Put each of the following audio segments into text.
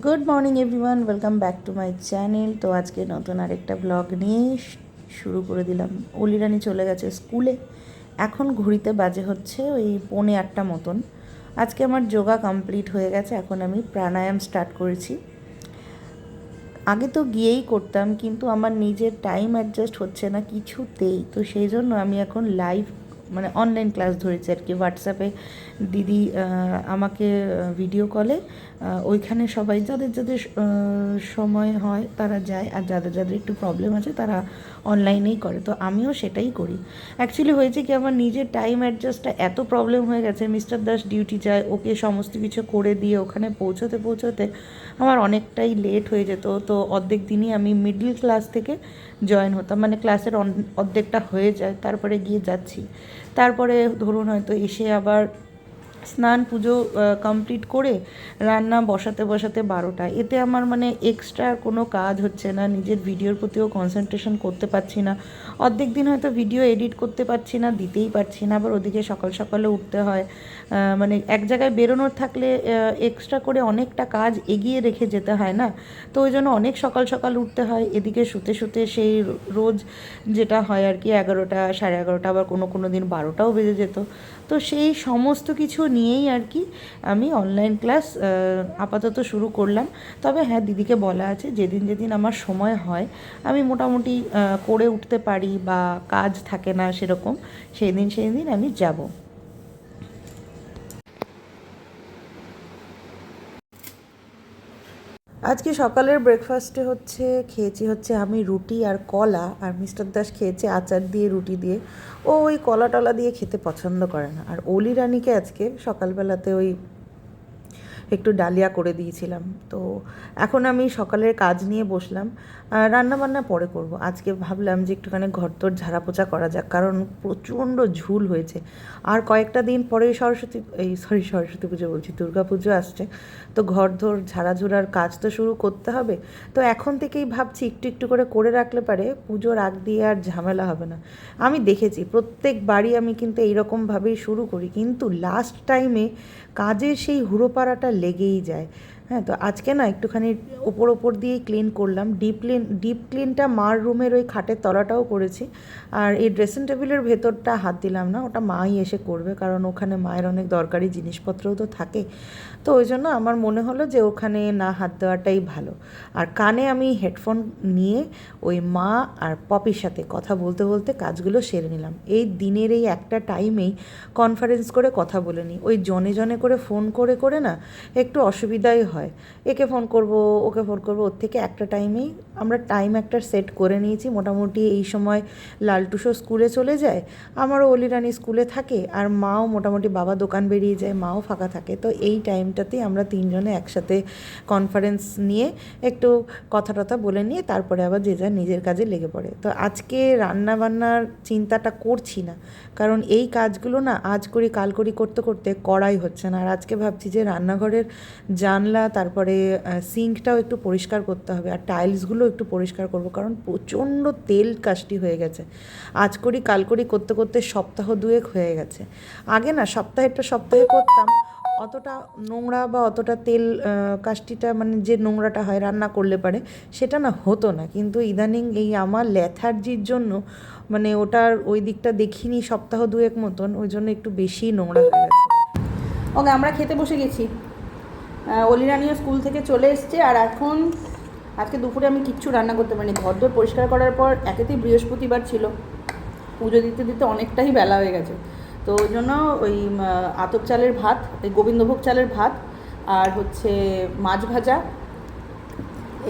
Good morning everyone welcome back to my channel তো আজকে নতুন আরেকটা ব্লগ নিয়ে শুরু করে দিলাম। অলিরানি চলে গেছে স্কুলে এখন ঘড়িতে বাজে হচ্ছে ওই পৌনে আটটা মতন। আজকে আমার যোগা কমপ্লিট হয়ে গেছে। এখন আমি প্রাণায়াম স্টার্ট করেছি। আগে তো গিয়েই করতাম, কিন্তু আমার নিজের টাইম অ্যাডজাস্ট হচ্ছে না, কিছুতেই। তো সেই জন্য আমি এখন লাইভ মানে অনলাইন ক্লাস ধরেছি আর কি। হোয়াটসঅ্যাপে দিদি আমাকে ভিডিও কলে ওইখানে সবাই যাদের যাদের সময় হয় তারা যায় আর যাদের যাদের একটু প্রবলেম আছে তারা অনলাইনেই করে। তো আমিও সেটাই করি। অ্যাকচুয়ালি হয়েছে কি আমার নিজের টাইম অ্যাডজাস্টটা এত প্রবলেম হয়ে গেছে। মিস্টার দাস ডিউটি যায়, ওকে সমস্ত কিছু করে দিয়ে ওখানে পৌঁছতে পৌঁছতে আমার অনেকটাই লেট হয়ে যেত। তো অর্ধেক দিনই আমি মিডল ক্লাস থেকে জয়েন হতাম। মানে ক্লাসের অর্ধেকটা হয়ে যায়। তারপরে গিয়ে যাচ্ছি। তারপরে ধরুন হয়তো এসে আবার স্নান পুজো কমপ্লিট করে রান্না বসাতে বসাতে বারোটা এতে আমার মানে এক্সট্রা কোনো কাজ হচ্ছে না, নিজের ভিডিওর প্রতিও কনসেন্ট্রেশন করতে পারছি না। অর্ধেক দিন হয়তো ভিডিও এডিট করতে পারছি না, দিতেই পারছি না, আবার ওদিকে সকাল সকালে উঠতে হয়। মানে এক জায়গায় বেরোনোর থাকলে এক্সট্রা করে অনেকটা কাজ এগিয়ে রেখে যেতে হয় না। তো ওই জন্য অনেক সকাল সকাল উঠতে হয়, এদিকে শুতে শুতে সেই রোজ যেটা হয় আর কি, এগারোটা, সাড়ে এগারোটা, আবার কোনো কোনো দিন বারোটাও বেজে যেত। তো সেই সমস্ত কিছু নিয়েই আর কি আমি অনলাইন ক্লাস আপাতত শুরু করলাম। তবে হ্যাঁ দিদিকে বলা আছে, যেদিন যেদিন আমার সময় হয়, আমি মোটামুটি করে উঠতে পারি বা কাজ থাকে না সেরকম সেই দিন সেই দিন আমি যাব। আজকে সকালের ব্রেকফাস্টে হচ্ছে, খেয়েছি হচ্ছে আমি রুটি আর কলা, আর মিস্টার দাস খেয়েছে আচার দিয়ে, রুটি দিয়ে। ও ওই কলা টলা দিয়ে খেতে পছন্দ করে না। আর অলি রানীকে আজকে সকালবেলাতে ওই একটু ডালিয়া করে দিয়েছিলাম। তো এখন আমি সকালের কাজ নিয়ে বসলাম। রান্না বান্না পরে করব। আজকে ভাবলাম যে একটুখানি ঘরদোর ঝাড়া পোছা করা যাক, কারণ প্রচণ্ড ঝুল হয়েছে। আর কয়েকটা দিন পরে সরস্বতী, এই সরি, সরস্বতী পুজো বলছি, দুর্গা পুজো আসছে। তো ঘর ঘরদোর ঝাড়াঝুড়ার কাজ তো শুরু করতে হবে। তো এখন থেকেই ভাবছি একটু একটু করে করে রাখলে পারে পুজোর আগ দিয়ে আর ঝামেলা হবে না। আমি দেখেছি প্রত্যেক বাড়ি আমি কিন্তু এইরকমভাবেই শুরু করি। কিন্তু লাস্ট টাইমে কাজের সেই হুড়োপাড়াটা লেগেই যায়। হ্যাঁ তো আজকে না একটুখানি ওপর ওপর দিয়েই ক্লিন করলাম। ডিপ ক্লিন ডিপ ক্লিনটা মার রুমের ওই খাটের তলাটাও করেছি। আর এই ড্রেসিং টেবিলের ভেতরটা হাত দিলাম না, ওটা মাই এসে করবে, কারণ ওখানে মায়ের অনেক দরকারি জিনিসপত্রও তো থাকে। তো ওই জন্য আমার মনে হলো যে ওখানে না হাত দেওয়াটাই ভালো। আর কানে আমি হেডফোন নিয়ে ওই মা আর পপির সাথে কথা বলতে বলতে কাজগুলো সেরে নিলাম। এই দিনের এই একটা টাইমেই কনফারেন্স করে কথা বলে নিই। ওই জনে জনে করে ফোন করে করে না একটু অসুবিধাই হয়। একে ফোন করব, ওকে ফোন করব, ওর থেকে একটা টাইমেই আমরা টাইম একটা সেট করে নিয়েছি। মোটামুটি এই সময় লালটুসো স্কুলে চলে যায়, আমারও অলিরানি স্কুলে থাকে, আর মাও মোটামুটি বাবা দোকান বেরিয়ে যায়, মাও ফাঁকা থাকে। তো এই টাইমটাতেই আমরা তিনজনে একসাথে কনফারেন্স নিয়ে একটু কথা টথা বলে নিয়ে তারপরে আবার যে যার নিজের কাজে লেগে পড়ে। তো আজকে রান্না বান্নার চিন্তাটা করছি না, কারণ এই কাজগুলো না আজ করি, কাল করি করতে করতে করাই হচ্ছে না। আর আজকে ভাবছি যে রান্নাঘরের জানলা তারপরে সিঙ্কটাও একটু পরিষ্কার করতে হবে আর টাইলসগুলো একটু পরিষ্কার করব কারণ প্রচণ্ড তেল কাশটি হয়ে গেছে। আজ করি, কাল করি করতে করতে সপ্তাহ দুয়েক হয়ে গেছে। আগে না, সপ্তাহেরটা সপ্তাহে করতাম। অতটা নোংরা বা অতটা তেল কাষ্টিটা মানে যে নোংরাটা হয়, রান্না করলে পারে, সেটা না হতো না। কিন্তু ইদানিং এই আমার ল্যাথার্জির জন্য মানে ওটার ওই দিকটা দেখিনি সপ্তাহ দুয়েক মতন, ওই জন্য একটু বেশি নোংরা হয়ে গেছে। ওকে, আমরা খেতে বসে গেছি। অলিরানিও স্কুল থেকে চলে এসছে আর এখন আজকে দুপুরে আমি কিচ্ছু রান্না করতে পারিনি। ঘর ঘরদোর পরিষ্কার করার পর একেতেই বৃহস্পতিবার ছিল। পুজো দিতে দিতে অনেকটাই বেলা হয়ে গেছে। তো ওই জন্য ওই আতপ চালের ভাত ওই গোবিন্দভোগ চালের ভাত আর হচ্ছে মাছ ভাজা।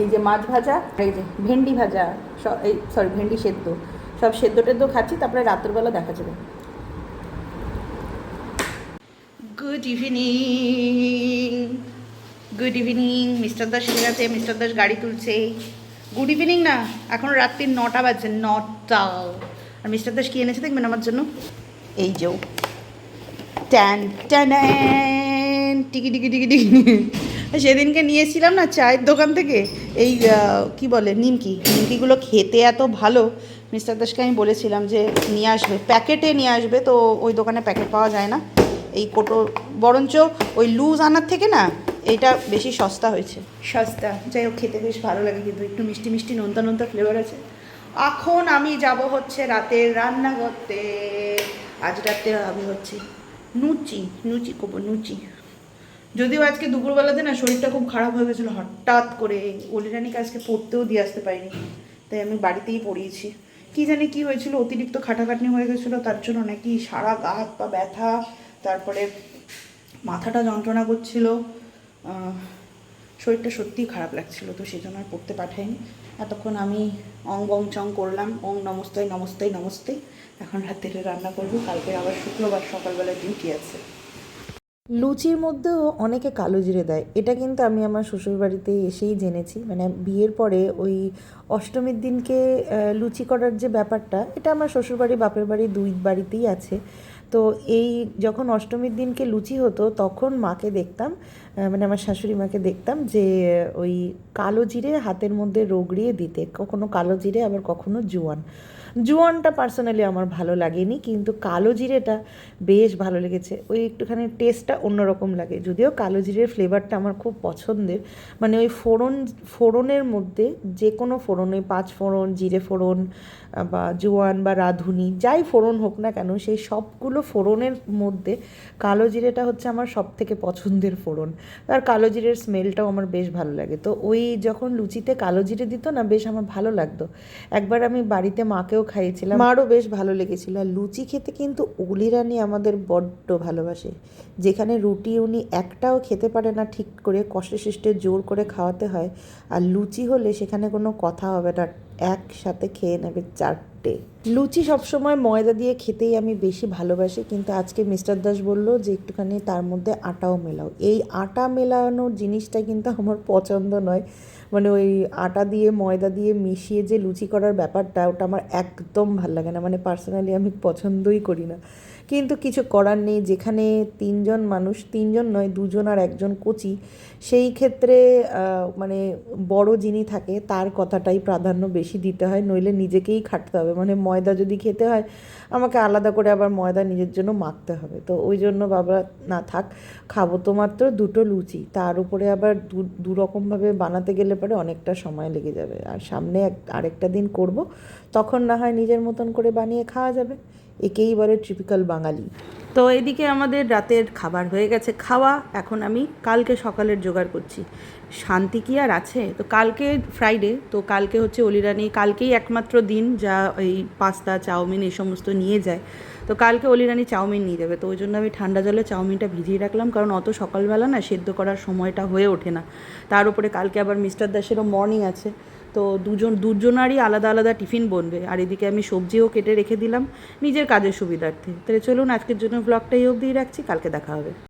এই যে মাছ ভাজা, এই যে ভেন্ডি ভাজা এই সরি ভেন্ডি সেদ্ধ। সব সেদ্ধ টেদ্ধ খাচ্ছি, তারপরে রাত্রবেলা দেখা যাবে। Good evening good evening mister Das এসে গেছে মিস্টার দাস গাড়ি তুলছে গুড ইভিনিং না এখন রাত্রি নটা বাজছে, নটা। আর মিস্টার দাস কি এনেছে দেখবেন আমার জন্য? এই যে ট্যান ট্যান টিকি টিকি টিকি টিকি। সেদিনকে নিয়েছিলাম না চায়ের দোকান থেকে, এই কি বলে, নিমকি। নিমকিগুলো খেতে এত ভালো। মিস্টার দাসকে আমি বলেছিলাম যে নিয়ে আসবে। প্যাকেটে নিয়ে আসবে, তো ওই দোকানে প্যাকেট পাওয়া যায় না। এই কোটো, বরঞ্চ ওই লুজ আনার থেকে না এইটা বেশি সস্তা হয়েছে। সস্তা। যাই হোক, খেতে বেশ ভালো লাগে কিন্তু একটু মিষ্টি মিষ্টি নোনতা নোনতা ফ্লেভার আছে। এখন আমি যাব হচ্ছে রাতের রান্না করতে আজ রাতে আমি হচ্ছে নুচি নুচি করব, নুচি। যদিও আজকে দুপুরবেলাতে না শরীরটা খুব খারাপ হয়ে গেছিল, হঠাৎ করে অলিরানিকে আজকে পড়তেও দিয়ে আসতে পারিনি। তাই আমি বাড়িতেই পড়িয়েছি। কি জানি কি হয়েছিল, অতিরিক্ত খাটাখাটনি হয়ে গেছিল, তার জন্য নাকি সারা গা হাত পা ব্যথা, তারপরে মাথাটা যন্ত্রণা করছিল। শরীরটা সত্যিই খারাপ লাগছিল, তো সেই জন্য আর পড়তে পাঠাইনি। এতক্ষণ আমি অং বং চং করলাম, ওং নমস্তাই নমস্তাই নমস্তে। এখন রাত্রে রান্না করব, কালকে আবার শুক্রবার সকালবেলা ডিউটি আছে। লুচির মধ্যেও অনেকে কালো জিরে দেয়, এটা কিন্তু আমি আমার শ্বশুরবাড়িতে এসেই জেনেছি। মানে বিয়ের পরে ওই অষ্টমীর দিনকে লুচি করার যে ব্যাপারটা, এটা আমার শ্বশুরবাড়ি, বাপের বাড়ি দুই বাড়িতেই আছে। তো এই যখন অষ্টমীর দিনকে লুচি হতো, তখন মাকে দেখতাম মানে আমার শাশুড়ি মাকে দেখতাম যে ওই কালো জিরে হাতের মধ্যে রগড়িয়ে দিতে। কখনো কালো জিরে, আবার কখনো জোয়ান। জোয়ানটা পার্সোনালি আমার ভালো লাগেনি, কিন্তু কালো জিরেটা বেশ ভালো লেগেছে। ওই একটুখানি টেস্টটা অন্যরকম লাগে। যদিও কালো জিরের ফ্লেভারটা আমার খুব পছন্দের। মানে ওই ফোড়ন, ফোড়নের মধ্যে যে কোনো ফোড়ন, ওই পাঁচ ফোড়ন, জিরে ফোড়ন বা জোয়ান বা রাঁধুনি, যাই ফোড়ন হোক না কেন, সেই সবগুলো ফোড়নের মধ্যে কালো জিরেটা হচ্ছে আমার সব থেকে পছন্দের ফোড়ন। আর কালো জিরের স্মেলটাও আমার বেশ ভালো লাগে। তো ওই যখন লুচিতে কালো জিরে দিত না, বেশ আমার ভালো লাগতো। একবার আমি বাড়িতে মাকেও খাইয়েছিলাম। মারও বেশ ভালো লেগেছিল। আর লুচি খেতে কিন্তু রানী আমাদের বড্ড ভালোবাসে। যেখানে রুটি উনি একটাও খেতে পারে না, ঠিক করে কষ্টে সৃষ্টে জোর করে খাওয়াতে হয়। আর লুচি হলে সেখানে কোনো কথা হবে না। একসাথে খেয়ে নেবে চারটে লুচি সবসময় ময়দা দিয়ে খেতেই আমি বেশি ভালোবাসি, কিন্তু আজকে মিস্টার দাস বলল যে একটুখানি তার মধ্যে আটাও মেলাও। এই আটা মেলানোর জিনিসটা কিন্তু আমার পছন্দ নয়। মানে ওই আটা দিয়ে, ময়দা দিয়ে মিশিয়ে যে লুচি করার ব্যাপারটা, ওটা আমার একদম ভালো লাগে না। মানে পার্সোনালি আমি পছন্দই করি না। কিন্তু কিছু করার নেই। যেখানে তিনজন মানুষ, তিনজন নয়, দুজন আর একজন কোচি, সেই ক্ষেত্রে মানে বড় যিনি থাকে, তার কথাটাই প্রাধান্য বেশি দিতে হয়। নইলে নিজেকেই খাটতে হবে। মানে ময়দা যদি খেতে হয়, আমাকে আলাদা করে আবার ময়দা নিজের জন্য মাখতে হবে। তো ওই জন্য বাবা, না থাক, খাব তো মাত্র দুটো লুচি। তার উপরে আবার দু দুরকমভাবে বানাতে গেলে পরে অনেকটা সময় লেগে যাবে। আর সামনে এক, আরেকটা দিন করব, তখন না হয় নিজের মতন করে বানিয়ে খাওয়া যাবে। একেই বলে ট্রিপিক্যাল বাঙালি। তো এদিকে আমাদের রাতের খাবার হয়ে গেছে, খাওয়া এখন আমি কালকে সকালের জোগাড় করছি। শান্তি কি আর আছে? তো কালকে ফ্রাইডে তো কালকে হচ্ছে অলিরানি কালকেই একমাত্র দিন যা এই পাস্তা, চাউমিন এই সমস্ত নিয়ে যায়। তো কালকে অলিরানি চাউমিন নিয়ে যাবে, তো ওই জন্য আমি ঠান্ডা জলে চাউমিনটা ভিজিয়ে রাখলাম, কারণ অত সকালবেলা না সেদ্ধ করার সময়টা হয়ে ওঠে না। তার উপরে কালকে আবার মিস্টার দাসেরও মর্নিং আছে। তো দুজন, দুজনারই আলাদা আলাদা টিফিন বনবে। আর এদিকে আমি সবজিও কেটে রেখে দিলাম, নিজের কাজের সুবিধার্থে। তাহলে চলুন, আজকের জন্য ব্লগটাই এই অবধিই রাখছি, কালকে দেখা হবে।